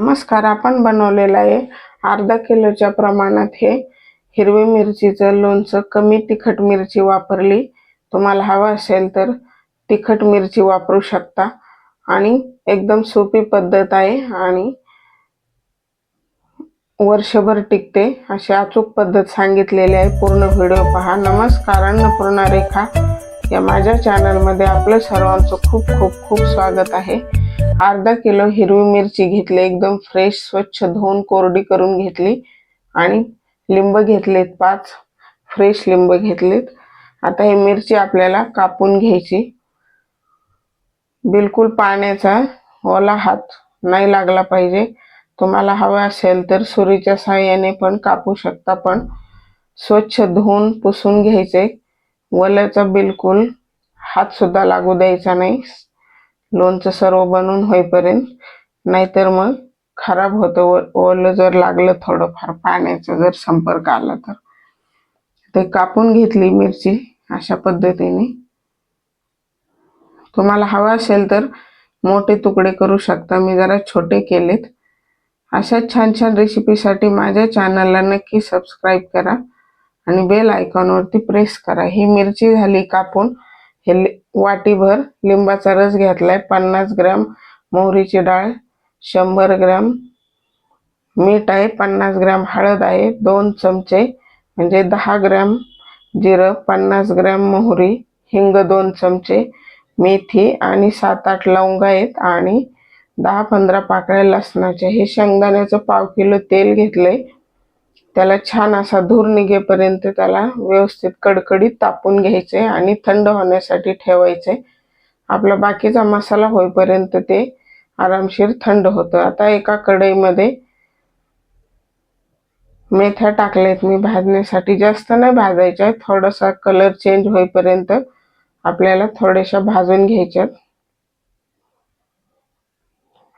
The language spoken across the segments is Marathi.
नमस्कार आपण बनवलेला आहे अर्धा किलोच्या प्रमाणात हे हिरवी मिरचीचं लोणचं. कमी तिखट मिरची वापरली. तुम्हाला हवं असेल तर तिखट मिरची वापरू शकता. आणि एकदम सोपी पद्धत आहे आणि वर्षभर टिकते. अशी अचूक पद्धत सांगितलेली आहे. पूर्ण व्हिडिओ पहा. नमस्कार अन्नपूर्णा रेखा. या माझ्या चॅनलमध्ये आपलं सर्वांचं खूप खूप खूप स्वागत आहे. अर्धा किलो हिरवी मिरची घेतली एकदम फ्रेश स्वच्छ धुवून कोरडी करून घेतली आणि लिंब घेतलेत पाच फ्रेश लिंब घेतलेत. आता ही मिरची आपल्याला कापून घ्यायची. बिलकुल पाण्याचा ओला हात नाही लागला पाहिजे. तुम्हाला हवं असेल तर सुरीच्या सहाय्याने पण कापू शकता पण स्वच्छ धुवून पुसून घ्यायचे. वल्याचा बिलकुल हातसुद्धा लागू द्यायचा नाही. लोणचं सर्व बनून होईपर्यंत नाहीतर मग खराब होतं. ओलं जर लागलं थोडंफार पाण्याचा जर संपर्क आला तर. ते कापून घेतली मिरची अशा पद्धतीने. तुम्हाला हवा असेल तर मोठे तुकडे करू शकता. मी जरा छोटे केलेत. अशा छान छान रेसिपीसाठी माझ्या चॅनलला नक्की सबस्क्राईब करा आणि बेल आयकॉनवरती प्रेस करा. ही मिरची झाली कापून हे वाटीभर लिंबाचा रस घेतलाय. पन्नास ग्रॅम मोहरीची डाळ शंभर ग्रॅम मीठ आहे पन्नास ग्रॅम हळद आहे दोन चमचे म्हणजे दहा ग्रॅम जिरं पन्नास ग्रॅम मोहरी हिंग दोन चमचे मेथी आणि सात आठ लवंगा आहेत आणि दहा पंधरा पाकळ्या लसणाच्या. हे शेंगदाण्याचं पाव किलो तेल घेतलंय. त्याला छान असा धूर निघेपर्यंत त्याला व्यवस्थित कडकडीत तापून घ्यायचे आणि थंड होण्यासाठी ठेवायचे. आपला बाकीचा मसाला होईपर्यंत ते आरामशीर थंड होतं. आता एका कढईमध्ये मेथ्या टाकल्यात. मी भाजण्यासाठी जास्त नाही भाजायच्या. थोडासा कलर चेंज होईपर्यंत आपल्याला थोड्याशा भाजून घ्यायच्यात.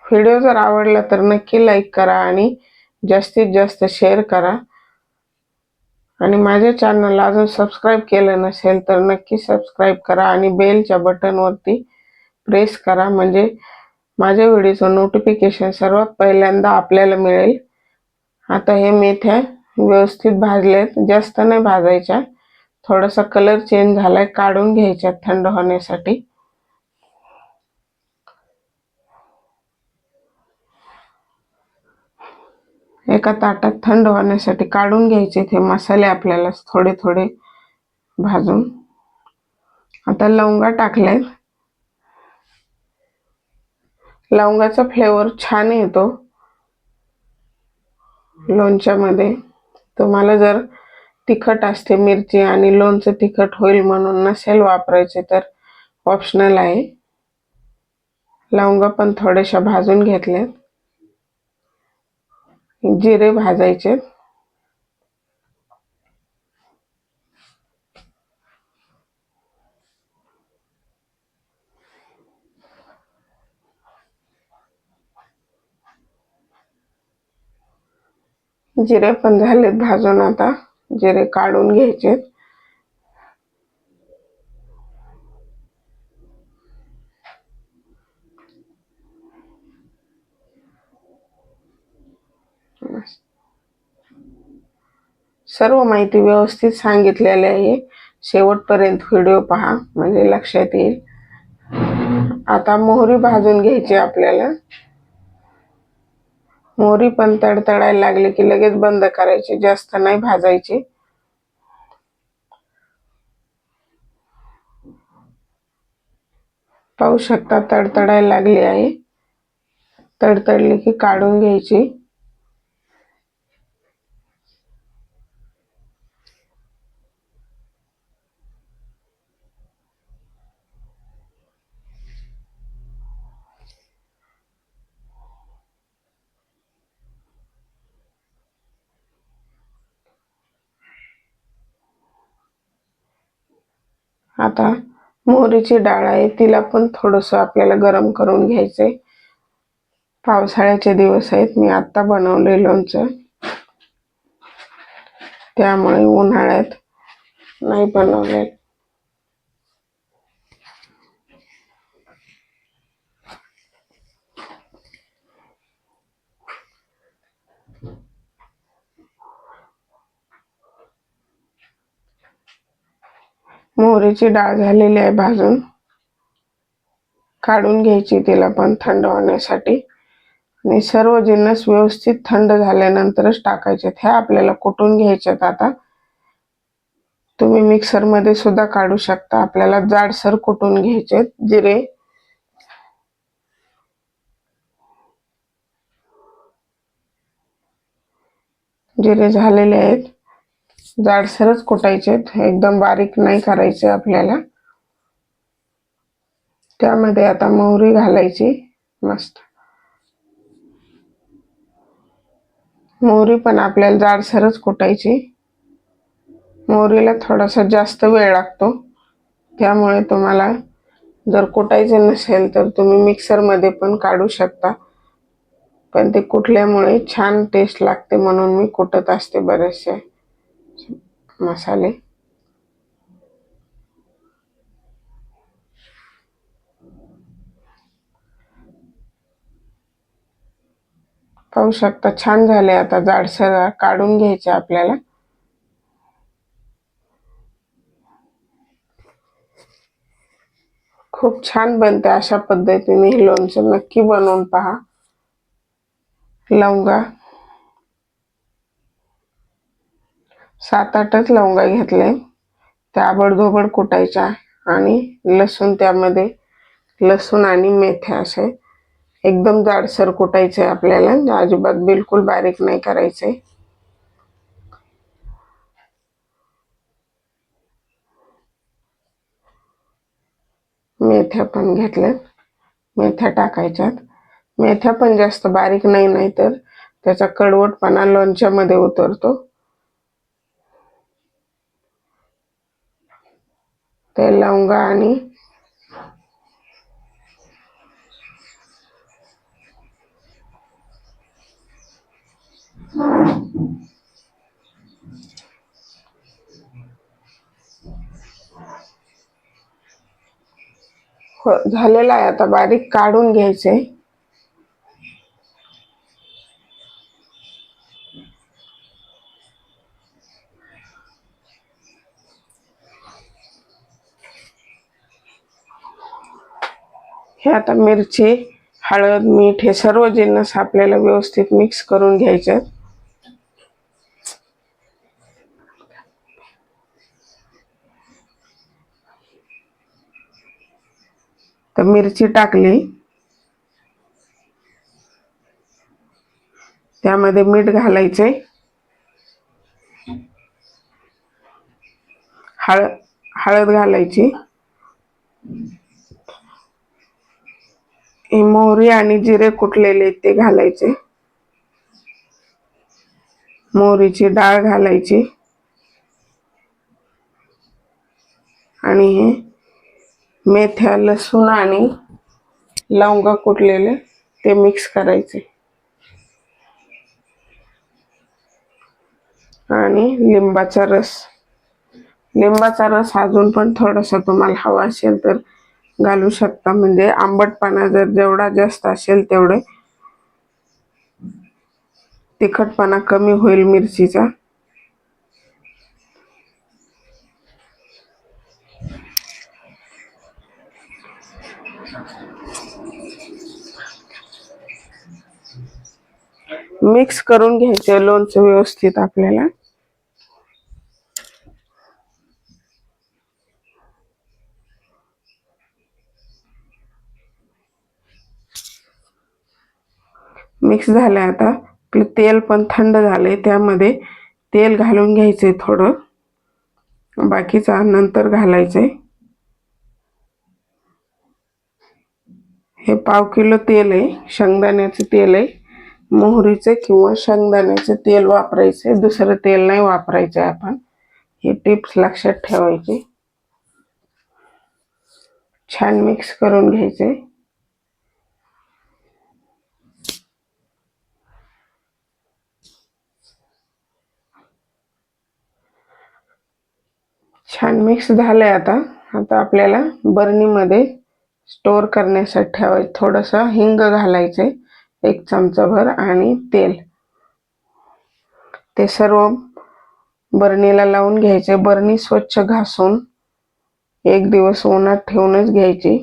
व्हिडिओ जर आवडला तर नक्की लाईक करा आणि जास्तीत जास्त शेअर करा. आणि माझ्या चॅनलला अजून सबस्क्राईब केलं नसेल तर नक्की सबस्क्राईब करा आणि बेलच्या बटनवरती प्रेस करा. म्हणजे माझ्या व्हिडिओचं नोटिफिकेशन सर्वात पहिल्यांदा आपल्याला मिळेल. आता हे मेथ्या व्यवस्थित भाजलेत. जास्त नाही भाजायच्या. थोडासा कलर चेंज झालाय. काढून घ्यायच्या थंड होण्यासाठी. एका ताटात थंड होण्यासाठी काढून घ्यायचे ते मसाले आपल्याला थोडे थोडे भाजून. आता लवंगा टाकलेत लवंगाचा फ्लेवर छान येतो. लोणच्यामध्ये. तुम्हाला जर तिखट असते मिरची आणि लोणचं तिखट होईल म्हणून नसेल वापरायचे तर ऑप्शनल आहे. लवंगा पण थोड्याशा भाजून घेतल्यात. जिरे भाजायचे. जिरे पण झालेत भाजून आता. जिरे काढून घ्यायचे सर्व माहिती व्यवस्थित सांगितलेली आहे. शेवटपर्यंत व्हिडिओ पहा म्हणजे लक्षात येईल. आता मोहरी भाजून घ्यायची आपल्याला. मोहरी पण तडतडायला लागली की लगेच बंद करायची जास्त नाही भाजायची. पाहू शकता तडतडायला लागली आहे. तडतडली की काढून घ्यायची. आता मोहरीची डाळ आहे तिला पण थोडंसं आपल्याला गरम करून घ्यायचंय. पावसाळ्याचे दिवस आहेत मी आत्ता बनवले लोणचं. त्यामुळे उन्हाळ्यात नाही बनवले मोहरीची डाळ झालेली आहे भाजून. काढून घ्यायची तिला पण थंड होण्यासाठी. आणि सर्व जिन्नस व्यवस्थित थंड झाल्यानंतरच टाकायचे ह्या आपल्याला कुटून घ्यायच्यात आता. तुम्ही मिक्सरमध्ये सुद्धा काढू शकता. आपल्याला जाडसर कुटून घ्यायचे जिरे. जिरे झालेले आहेत. जाडसरच कुटायचे एकदम बारीक नाही करायचे आपल्याला. त्यामध्ये आता मोहरी घालायची. मस्त. मोहरी पण आपल्याला जाडसरच कुटायची. मोहरीला थोडासा जास्त वेळ लागतो. त्यामुळे तुम्हाला जर कुटायचे नसेल तर तुम्ही मिक्सरमध्ये पण काढू शकता. पण ते कुठल्यामुळे छान टेस्ट लागते म्हणून मी कुटत असते बरेचसे. मसाले पाहू शकता छान झाले आता जाडसर काढून घ्यायचे आपल्याला. खूप छान बनते अशा पद्धतीने हे लोणचं. नक्की बनवून पहा. लवंगा सात आठच लवंगा घेतले. त्या आबडधोबड कुटायच्या आणि लसूण त्यामध्ये लसूण आणि मेथ्या असे एकदम जाडसर कुटायचे आपल्याला. अजिबात बिलकुल बारीक नाही करायचे. मेथ्या पण घेतल्यात. मेथ्या टाकायच्यात. मेथ्या पण जास्त बारीक नाही नाही तर त्याचा कडवटपणा लोणच्यामध्ये उतरतो. ते लवंगा आणि हो, झालेला आहे आता. बारीक काढून घ्यायचे हे आता मिरची हळद मीठ हे सर्व जिन्नस आपल्याला व्यवस्थित मिक्स करून घ्यायचे. तर मिरची टाकली. त्यामध्ये मीठ घालायचे. हळद हळद घालायची. मोहरी आणि जिरे कुटलेले ते घालायचे. मोहरीची डाळ घालायची. आणि हे मेथ्या लसूण आणि लवंगा कुटलेले ते मिक्स करायचे. आणि लिंबाचा रस. लिंबाचा रस अजून पण थोडासा तुम्हाला हवा असेल तर घालू शकता. म्हणजे आंबटपणा जर जेवढा जास्त असेल तेवढे. तिखटपणा कमी होईल मिरचीचा. मिक्स करून घ्यायचे लोणचं व्यवस्थित आपल्याला. मिक्स झालं आहे आता. आपलं तेल पण थंड झालं आहे त्यामध्ये तेल घालून घ्यायचंय थोडं. बाकीचा नंतर घालायचं आहे हे पाव किलो तेल आहे शेंगदाण्याचं तेल आहे. मोहरीचं किंवा शेंगदाण्याचं तेल वापरायचे दुसरं तेल नाही वापरायचं आपण. हे टिप्स लक्षात ठेवायचे. छान मिक्स करून घ्यायचे छान मिक्स झालं आहे आता. आता आपल्याला बरणीमध्ये स्टोर करण्यासाठी ठेवायचं थोडंसं हिंग घालायचं एक चमचाभर आणि तेल. ते सर्व बरणीला लावून घ्यायचे. बरणी स्वच्छ घासून एक दिवस उन्हात ठेवूनच घ्यायची.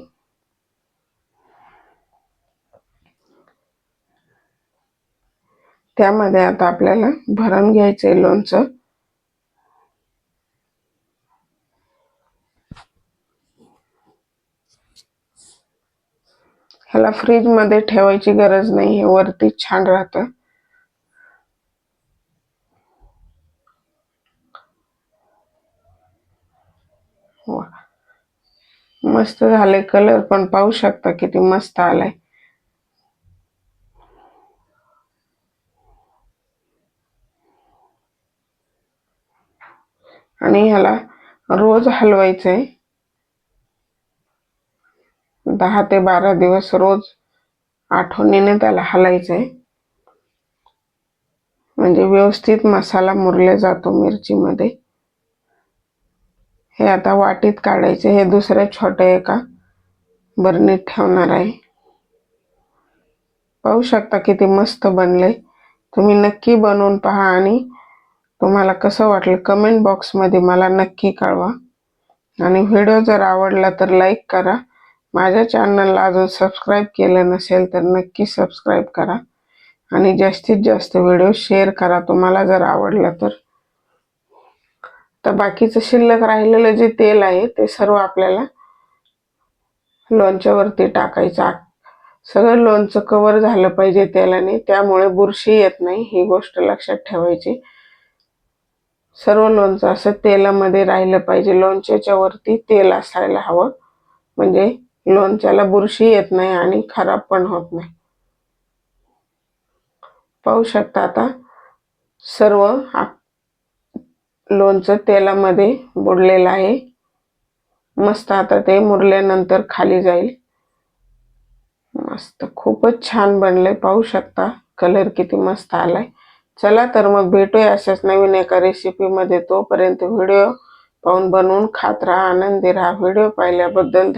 त्यामध्ये आता आपल्याला भरण घ्यायचं आहे लोणचं. ह्याला फ्रीजमध्ये ठेवायची गरज नाही हे वरती छान राहतं. मस्त झाले कलर पण पाहू शकता किती मस्त आलाय. आणि ह्याला रोज हलवायचंय. दहा ते बारा दिवस रोज आठवणीने त्याला हलायचं आहे म्हणजे व्यवस्थित मसाला मुरले जातो मिरचीमध्ये. हे आता वाटीत काढायचे. हे दुसऱ्या छोट्या एका बरणीत ठेवणार आहे. पाहू शकता किती मस्त बनले. तुम्ही नक्की बनवून पहा आणि तुम्हाला कसं वाटलं कमेंट बॉक्समध्ये मला नक्की कळवा. आणि व्हिडिओ जर आवडला तर लाईक करा. माझ्या चॅनलला अजून सबस्क्राईब केलं नसेल तर नक्की सबस्क्राईब करा. आणि जास्तीत जास्त व्हिडिओ शेअर करा. तुम्हाला जर आवडला तर. तर बाकीचं शिल्लक राहिलेलं जे तेल आहे ते सर्व आपल्याला लोणच्यावरती टाकायचं. सगळं लोणचं कवर झालं पाहिजे तेलाने. त्यामुळे बुरशी येत नाही ही गोष्ट लक्षात ठेवायची. सर्व लोणचं असं तेलामध्ये राहिलं पाहिजे. लोणच्याच्या वरती तेल असायला हवं. म्हणजे लोणच्याला बुरशी येत नाही आणि खराब पण होत नाही. पाहू शकता आता सर्व लोणचं तेलामध्ये बुडलेलं आहे. मस्त आता ते मुरल्यानंतर खाली जाईल. मस्त खूपच छान बनलंय. पाहू शकता कलर किती मस्त आलाय. चला तर मग भेटूया अशाच नवीन एका रेसिपीमध्ये तोपर्यंत व्हिडिओ पाहून बनवून खात राहा आनंदी राहा. व्हिडिओ पाहिल्याबद्दल